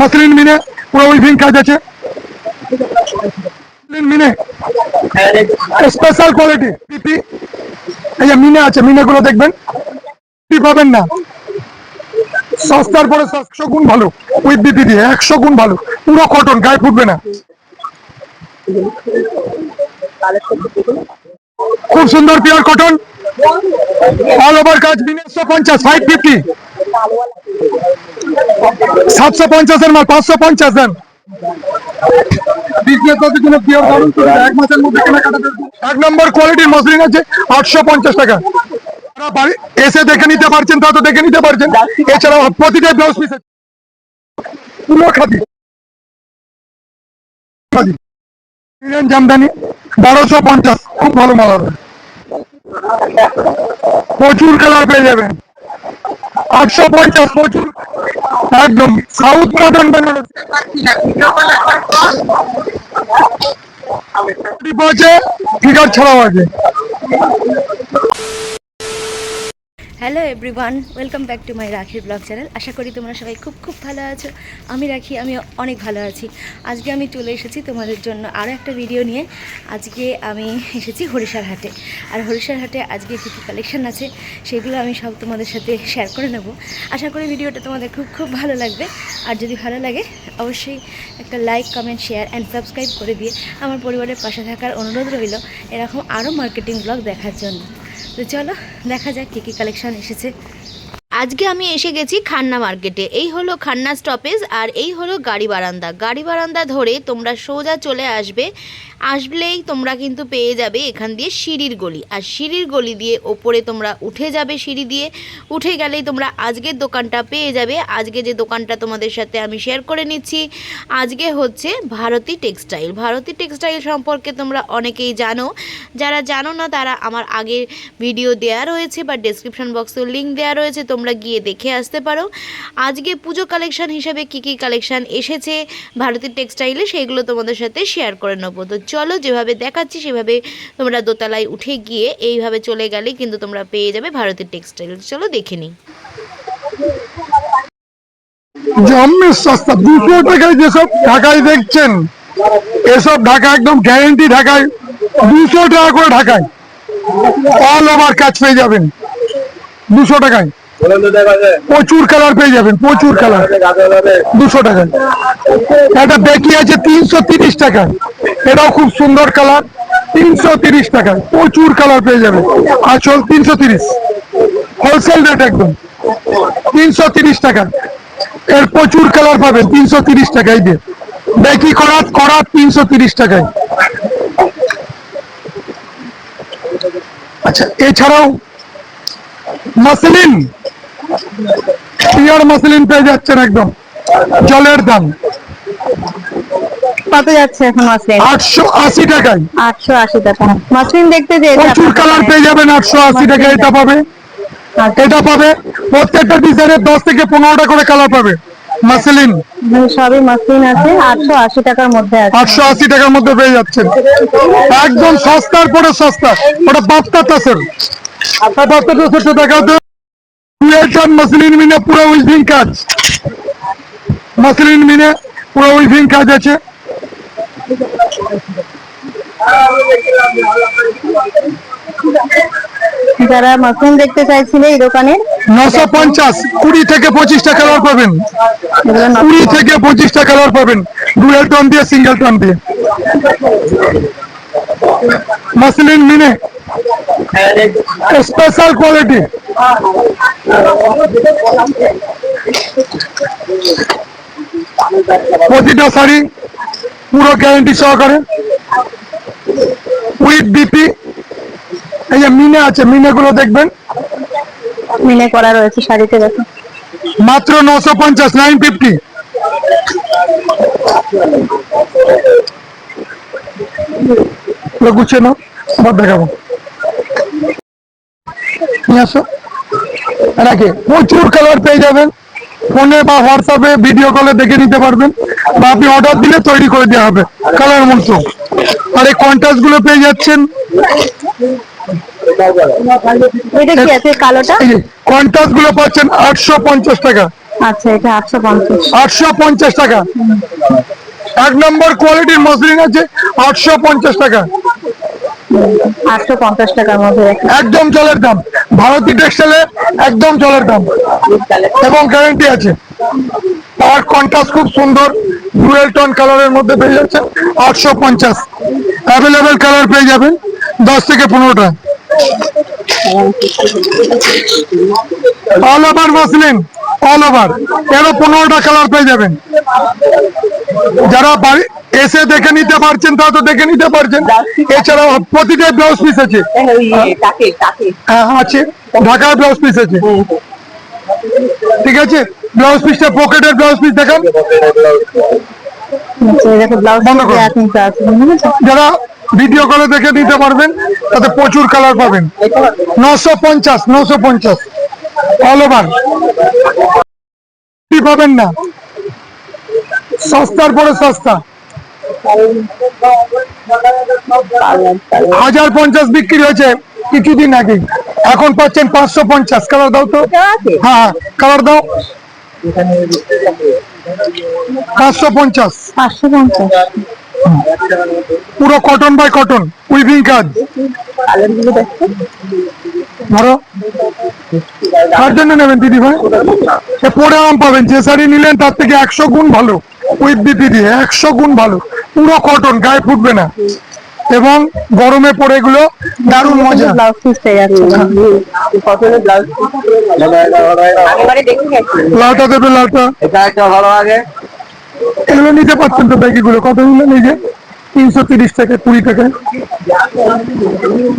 Muslin মিনে পুরো weaving কাজ আছে। মিনে স্পেশাল কোয়ালিটি পিপি এই যে মিনে আছে মিনে গুলো দেখবেন পাবেন না। সস্তার পরে একশো গুণ ভালো উইথ বিপি দিয়ে একশো গুণ ভালো। পুরো কটন গায়ে ফুটবে না। খুব সুন্দর পিওর কটন অল ওভার কাজ বিনেশশো পঞ্চাশ ফাইভ ফিফটি সাতশো পঞ্চাশের মাল, পাঁচশো পঞ্চাশ দেন এক নম্বর কোয়ালিটির মসলিন আটশো পঞ্চাশ টাকা। এসে দেখে নিতে পারছেন, তা তো দেখে নিতে পারছেন। এছাড়াও প্রতিটা ব্লাউজ পিস পুরো জামদানি, বারোশো পঞ্চাশ। খুব ভালো মাল হবে। প্রচুর কালার পেয়ে যাবেন। আটশো পঞ্চাশ প্রচুর। একদম সাউথ মডার্ন ঠিক আছে ফিগার ছাড়াও আছে hello everyone welcome back to my রাখির ব্লগ চ্যানেল আশা করি তোমরা সবাই খুব খুব ভালো আছো। আমি রাখি আমি অনেক ভালো আছি। আজকে আমি চলে এসেছি তোমাদের জন্য আরও একটা ভিডিও নিয়ে। আজকে আমি এসেছি হরিষার হাটে। আর হরিষার হাটে আজকে কী কী কালেকশন আছে, সেগুলো আমি সব তোমাদের সাথে শেয়ার করে নেব। আশা করি ভিডিওটা তোমাদের খুব খুব ভালো লাগবে। আর যদি ভালো লাগে, অবশ্যই একটা like comment share and subscribe করে দিয়ে আমার পরিবারের পাশে থাকার অনুরোধ রইল এরকম আরও মার্কেটিং ব্লগ দেখার জন্য। তো চলো, দেখা যাক কী কী কালেকশন এসেছে। আজকে আমি এসে গেছি খান্না মার্কেটে। এই হলো খান্না স্টপেজ আর এই হলো গাড়ি বারান্দা। গাড়ি বারান্দা ধরে তোমরা সোজা চলে আসবে আসলেই তোমরা কিন্তু পেয়ে যাবে এখান দিয়ে সিঁড়ির গলি। আর সিঁড়ির গলি দিয়ে ওপরে তোমরা উঠে যাবে সিঁড়ি দিয়ে। উঠে গেলেই তোমরা আজকের দোকানটা পেয়ে যাবে। আজকে যে দোকানটা তোমাদের সাথে আমি শেয়ার করে নিচ্ছি, আজকে হচ্ছে ভারতী টেক্সটাইল। ভারতী টেক্সটাইল সম্পর্কে তোমরা অনেকেই জানো। যারা জানো না, তারা আমার আগের ভিডিও দেওয়া রয়েছে বা ডেসক্রিপশন বক্সেও লিঙ্ক দেওয়া রয়েছে, তোমরা গিয়ে দেখে আসতে পারো। আজকে পুজো কালেকশন হিসাবে কী কী কালেকশন এসেছে ভারতী টেক্সটাইলে, সেইগুলো তোমাদের সাথে শেয়ার করে নেব। তো চলো যেভাবে দেখাচ্ছি সেভাবে তোমরা দোতলায় উঠে গিয়ে এইভাবে চলে গেলে কিন্তু তোমরা পেয়ে যাবে ভারতের টেক্সটাইল। চলো দেখে নিই। জম্মের সস্তা দুশো টাকায় যেসব ঢাকায় দেখছেন, এসব ঢাকা একদম গ্যারেন্টি ঢাকায়, দুশো টাকা করে ঢাকায় অল ওভার কাজ পেয়ে যাবেন। দুশো টাকায়। প্রচুর কালার পেয়ে যাবেন, প্রচুর কালার দুশো টাকায়। একটা বেকি আছে তিনশো তিরিশ টাকা। এটাও খুব সুন্দর কালার, তিনশো তিরিশ টাকায়, প্রচুর কালার পেয়ে যাবেন আচল তিনশো তিরিশ। হোলসেল রেট একদম। তিনশো তিরিশ টাকা। এর প্রচুর কালার পাবেন, তিনশো তিরিশ টাকায় দিয়ে বেকি করাত করাত তিনশো তিরিশ টাকায়। আচ্ছা এছাড়াও মাসলিন। পিওর মাসলিন পেয়ে যাচ্ছেন একদম। জলের দাম। কত যাচ্ছে এখন মাসলিন? আটশো আশি টাকায়। আটশো আশি টাকা। মাসলিন দেখতে যে প্রচুর কালার পেয়ে যাবেন আটশো আশি টাকা এটা পাবে। আচ্ছা, এটা পাবে। প্রত্যেকটা ডিজাইনের দশ থেকে পনেরোটা করে কালার পাবে। মাসলিন। সবই মাসলিন আছে আটশো আশি টাকার মধ্যে আছে। আটশো আশি টাকার মধ্যে পেয়ে যাচ্ছেন। একদম সস্তার পরে সস্তা। ওটা বাপ্তা তাসের। বাপ্তা তাসেরটা দেখাতে দুয়ের মাসলিন মিনে পুরো উইভিং কাজ। মাসলিন মিনে পুরো উইভিং কাজ আছে। যারা মাসলিন দেখতে চাইছিল এই দোকানে, নশো পঞ্চাশ, কুড়ি থেকে পঁচিশ টাকা কালার পাবেন। কুড়ি থেকে পঁচিশটা কালার পাবেন। ডুয়েল টন দিয়ে, সিঙ্গেল টন দিয়ে। মাসলিন মিনে স্পেশাল কোয়ালিটি প্রতিটা শাড়ি পুরো গ্যারান্টি সহকারে উইথ বিপি এই যে মিনে আছে মিনে গুলো দেখবেন। মিনে করা রয়েছে শাড়িতে দেখো। মাত্র নশো পঞ্চাশ নাইন ফিফটি গুছিয়ে নাও আবার দেখাবো। নিয়ে আসো। রাখে প্রচুর কালার পেয়ে যাবেন। ফোনে বা হোয়াটসঅ্যাপে ভিডিও কলে দেখে নিতে পারবেন বা আপনি অর্ডার দিলে তৈরি করে দেওয়া হবে কালার মতো। আর এই কন্ট্রাস্টগুলো পেয়ে যাচ্ছেন। কন্ট্রাস্টগুলো পাচ্ছেন আটশো পঞ্চাশ টাকা। আচ্ছা এটা আটশো পঞ্চাশ। আটশো পঞ্চাশ টাকা। এক নম্বর কোয়ালিটির মসলিন আছে আটশো পঞ্চাশ টাকা। আটশো পঞ্চাশ টাকার মধ্যে একদম জলের দাম। ভারতী টেক্সটাইলে একদম জলের দাম। এবং গ্যারান্টি আছে। আর কন্ট্রাস্ট খুব সুন্দর। ডুয়েল টোন কালারের মধ্যে পেয়ে যাচ্ছে আটশো পঞ্চাশ। অ্যাভেলেবেল কালার পেয়ে যাবেন দশ থেকে পনেরোটা all over muslin all over এরও পনেরোটা কালার পেয়ে যাবেন? যারা বাড়ি এসে দেখে নিতে পারছেন তারা তো দেখে নিতে পারছেন। এছাড়াও প্রতিটা ব্লাউজ পিস আছে। হ্যাঁ আছে। ঢাকার ব্লাউজ পিস আছে। ঠিক আছে? ব্লাউজ পিসটা পকেটের ব্লাউজ পিস দেখান। আচ্ছা করো। যারা ভিডিও কলে দেখে নিতে পারবেন তাতে প্রচুর কালার পাবেন। নশো পঞ্চাশ নশো পঞ্চাশ। অল ওভার পাবেন না। সস্তার পরে সস্তা। হাজার পঞ্চাশ বিক্রি হয়েছে কিছুদিন আগে। এখন পাচ্ছেন পাঁচশো পঞ্চাশ। কালার দাও তো। হ্যাঁ কালার দাও। পাঁচশো পঞ্চাশ। পাঁচশো পঞ্চাশ। পুরো কটন বাই কটন উইভিং কাজ। ধরো। কার জন্য নেবেন দিদি ভাই? এ পরে আম পাবেন। যে শাড়ি নিলেন তার থেকে একশো গুণ ভালো। উইথ বিপি দিয়ে একশো গুণ ভালো। পুরো কটন গায়ে ফুটবে না। এবং গরমে পরে এগুলো দারুণ মজা। লাউটা দেবে লাউটা ভালো আগে এগুলো নিতে পারছেন তো ব্যাগগুলো? কত নিলেন এই যে? তিনশো তিরিশ টাকা কুড়ি টাকা।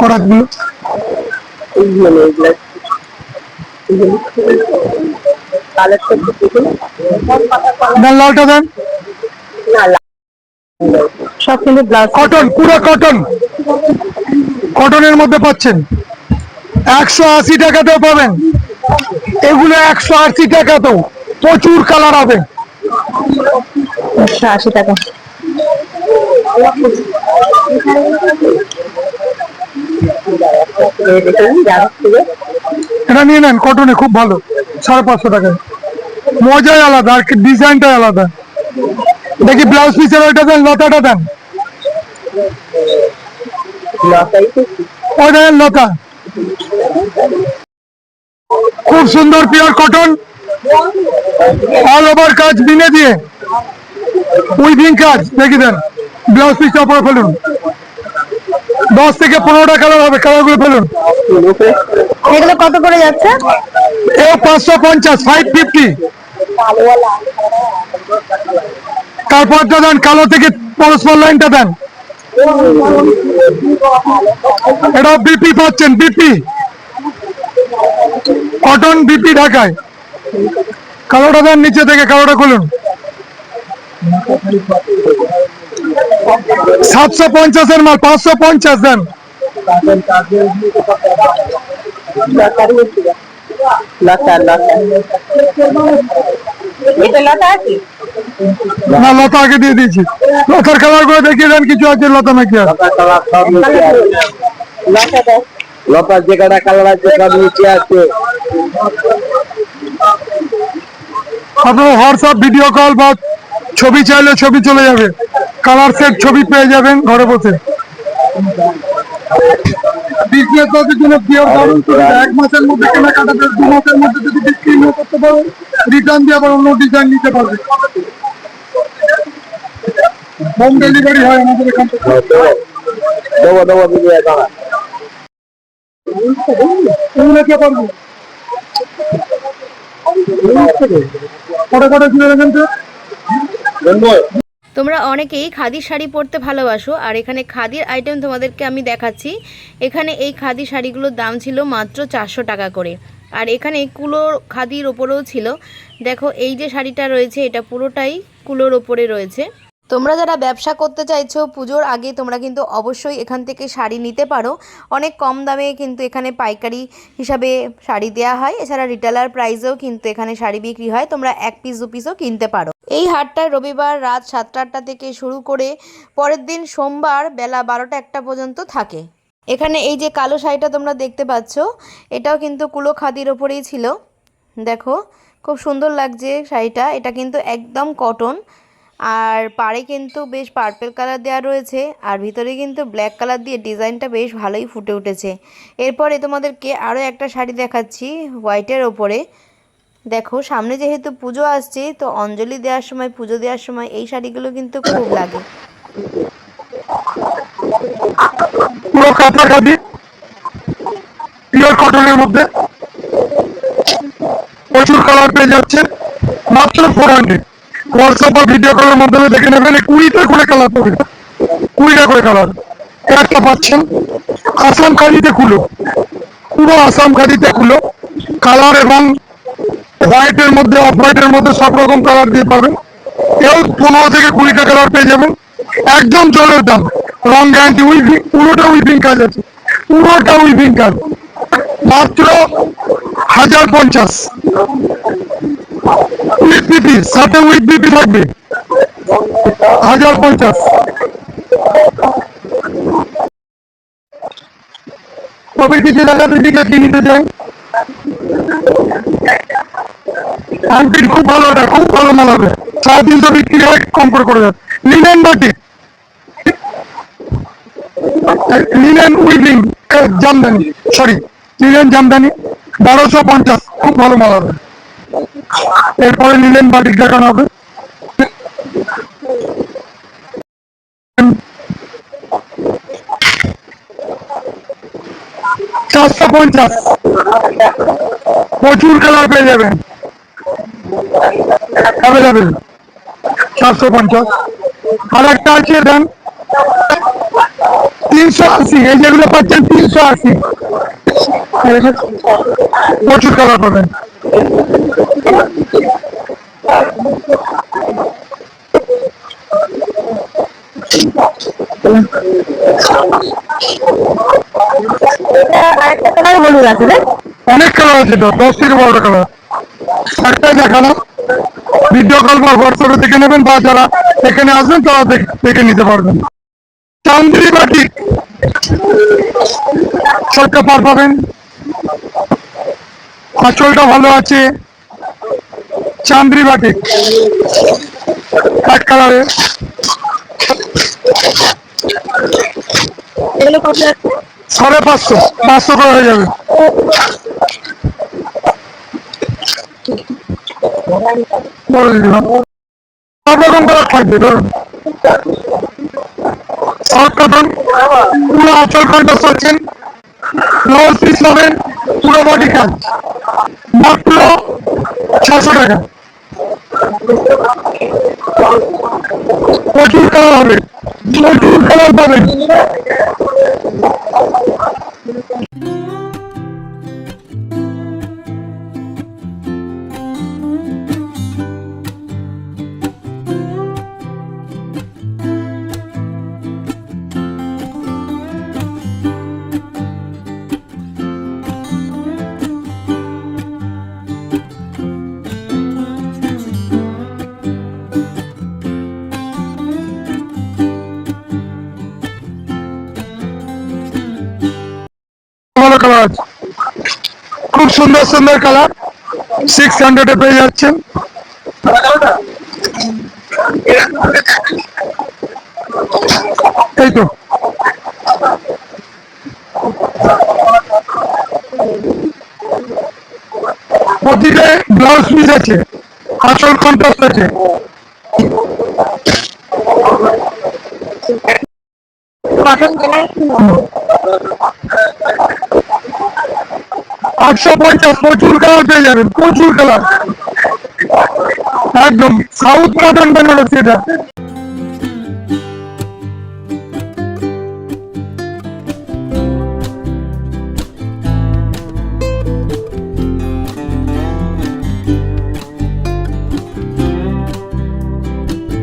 করাতগুলো। দেন। লাউটা দেন সব কিন্তু কটন পুরো কটন কটনের মধ্যে পাচ্ছেন। একশো আশি টাকাতেও পাবেন। এগুলো একশো আশি টাকাতেও প্রচুর কালার হবে। একশো আশি টাকা। এটা নিয়ে নেন কটনে খুব ভালো, সাড়ে পাঁচশো টাকায়। মজাই আলাদা, আর ডিজাইনটাই আলাদা। দেখি ব্লাউজ পিসের ওইটা দেন, লতাটা দেন? লতা। খুব সুন্দর পিওর কটন অল ওভার কাজ, বিনে দিয়ে। উইভিং কাজ, দেখি দেন ব্লাউজ পিসটা উপরে ফেলুন। দশ থেকে পনেরোটা কালার হবে কালারগুলো ফেলুন। এগুলো কত করে যাচ্ছে? এ পাঁচশো পঞ্চাশ ফাইভ ফিফটি তারপরটা দেন কালো থেকে পরস্পর লাইনটা দেন। এটা বিপি পাচ্ছেন বিপি কটন বিপি ঢাকায়। কালোটা দেন নিচে থেকে কালোটা খুলুন। সাতশো পঞ্চাশের মাল পাঁচশো পঞ্চাশ দেন। না লতা আগে দিয়ে দিয়েছি। লতার কালার করে দেখিয়ে দেন কিছু আছে লতা নাকি লতার যে কটা কালার আছে সব নিচে আছে। আপনার হোয়াটসঅ্যাপ ভিডিও কল বা ছবি চাইলে ছবি চলে যাবে। কালার সেট ছবি পেয়ে যাবেন ঘরে বসে। করার জন্য দারুণ সুবিধা। এক মাসের মধ্যে কেনাকাটা দু মাসের মধ্যে যদি বিক্রি না করতে পারো রিটার্ন দিয়ে আবার অন্য ডিজাইন নিতে পারবে হোম ডেলিভারি হয় আমাদের এখান থেকে। দেবো। দেবো দিদি দাঁড়া। কে পারব কটা কটা কিনে রাখেন তো? তোমরা অনেকেই খাদির শাড়ি পরতে ভালোবাসো, আর এখানে খাদির আইটেম তোমাদেরকে আমি দেখাচ্ছি। এখানে এই খাদি শাড়িগুলোর দাম ছিল মাত্র চারশো টাকা করে। আর এখানে কুলোর খাদির ওপরেও ছিল। দেখো, এই যে শাড়িটা রয়েছে, এটা পুরোটাই কুলোর ওপরে রয়েছে। তোমরা যারা ব্যবসা করতে চাইছো পুজোর আগে তোমরা কিন্তু অবশ্যই এখান থেকে শাড়ি নিতে পারো। অনেক কম দামে কিন্তু এখানে পাইকারি হিসাবে শাড়ি দেওয়া হয়। এছাড়া রিটেলার প্রাইসেও কিন্তু এখানে শাড়ি বিক্রি হয়। তোমরা এক পিস দু পিসও কিনতে পারো। এই হাটটা রবিবার রাত সাতটা আটটা থেকে শুরু করে পরের দিন সোমবার বেলা বারোটা একটা পর্যন্ত থাকে। এখানে এই যে কালো শাড়িটা তোমরা দেখতে পাচ্ছ, এটাও কিন্তু কুলো খাদির ওপরেই ছিল। দেখো, খুব সুন্দর লাগছে শাড়িটা। এটা কিন্তু একদম কটন আর পাড়ে কিন্তু বেশ পার্পেল কালার দেওয়া রয়েছে, আর ভিতরে কিন্তু ব্ল্যাক কালার দিয়ে ডিজাইনটা বেশ ভালোই ফুটে উঠেছে। এরপরে তোমাদেরকে আরও একটা শাড়ি দেখাচ্ছি হোয়াইটের ওপরে। দেখো, সামনে যেহেতু পুজো আসছে, তো অঞ্জলি দেওয়ার সময়, পুজো দেওয়ার সময় এই শাড়িগুলো কিন্তু খুব লাগে। মধ্যে। প্রচুর কালার পেয়ে যাচ্ছে, মাত্র ফোর হান্ড্রেড হোয়াটসঅ্যাপ বা ভিডিও কলের মাধ্যমে দেখে নেবেন কুড়িটা করে কালার পাবে। কুড়িটা করে কালার একটা পাচ্ছেন। আসাম খালিতে খুলো। পুরো আসাম খালিতে খুলো। কালার এবং হোয়াইটের মধ্যে অফ হোয়াইটের মধ্যে সব রকম কালার দিয়ে পাবেন। কেউ পনেরো থেকে কুড়িটা কালার পেয়ে যাবেন। একদম জলের দাম। রং গ্যারান্টি উইভিং পুরোটা উইভিং কাজ আছে। পুরোটা উইভিং কাজ। মাত্র হাজার পঞ্চাশ। উইথ বিপি সাথে উইথ বিপি থাকবে। হাজার পঞ্চাশ। তবে কিছু কিনতে চাই? খুব ভালো খুব ভালো মাল হবে। সাড়ে তিনশো বিক্রি হয় কম করে করে যাবে লিনেন বাটি। Linen Jamdani, sorry linen Jamdani, বারোশো পঞ্চাশ, খুব ভালো মাল হবে। এরপরে লিনেন বাটিক দেখানো হবে। চারশো পঞ্চাশ। প্রচুর কালার পেয়ে যাবেন। অ্যাভেলেবেল চারশো পঞ্চাশ। আর একটা আছে দেন, তিনশো আশি। এই যেগুলো পাচ্ছেন তিনশো আশি। প্রচুর কালার পাবেন। অনেক কালার দশ থেকে বারোটা কালার দেখানো। নেবেন, বা যারা আসবেন তারা দেখ- নিতে পারবেন। সবটা পার পাবেন। আঁচলটা ভালো আছে। চান্দ্রি বাটি। এক কালারে সাড়ে পাঁচশো। পাঁচশো করে হয়ে যাবে। সব রকম কালার থাকবে ধরুন। সব কাটন পুরো আচল কন্টাস পাচ্ছেন ব্লাউজ পিস পাবেন পুরো বডি কাজ মাত্র ছশো টাকা। প্রচুর খেলা হবে। প্রচুর খেলা পাবেন। খুব সুন্দর সুন্দর কালার সিক্স হান্ড্রেডে পেয়ে যাচ্ছেন। এই তো। প্রতিটা ব্লাউজ পিস আছে। আচল কন্ট্রাস্ট আছে কটন কালার আটশো পঞ্চাশ প্রচুর কালার পেয়ে যাবেন, প্রচুর কালার একদম সাউথ কটন বেনারসি এটা।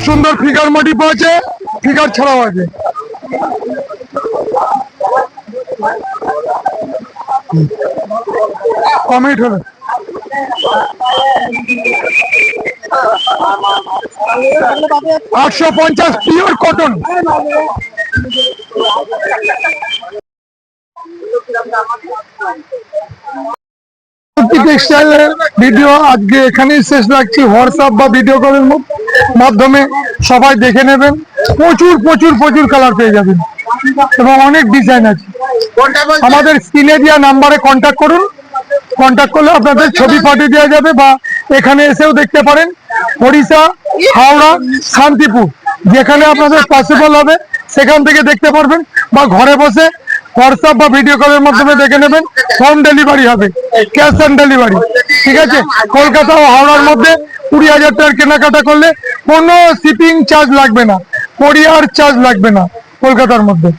সুন্দর ফিগার মোটিভ আছে ফিগার ছাড়াও আছে। হলো। আটশো পঞ্চাশ পিওর কটন ভিডিও আজকে এখানেই শেষ রাখছি। হোয়াটসঅ্যাপ বা ভিডিও কলের মাধ্যমে সবাই দেখে নেবেন। প্রচুর প্রচুর প্রচুর কালার পেয়ে যাবেন। এবং অনেক ডিজাইন আছে। আমাদের স্ক্রিনে দেওয়া নাম্বারে কন্ট্যাক্ট করুন। কন্ট্যাক্ট করলে আপনাদের ছবি পাঠিয়ে দেওয়া যাবে বা এখানে এসেও দেখতে পারেন। ওড়িশা হাওড়া শান্তিপুর যেখানে আপনাদের পসিবল হবে সেখান থেকে দেখতে পারবেন বা ঘরে বসে হোয়াটসঅ্যাপ বা ভিডিও কলের মাধ্যমে দেখে নেবেন। হোম ডেলিভারি হবে ক্যাশ অন ডেলিভারি ঠিক আছে? কলকাতা ও হাওড়ার মধ্যে কুড়ি হাজার টাকার কেনাকাটা করলে কোনো শিপিং চার্জ লাগবে না। কোরিয়ার চার্জ লাগবে না কলকাতার মধ্যে।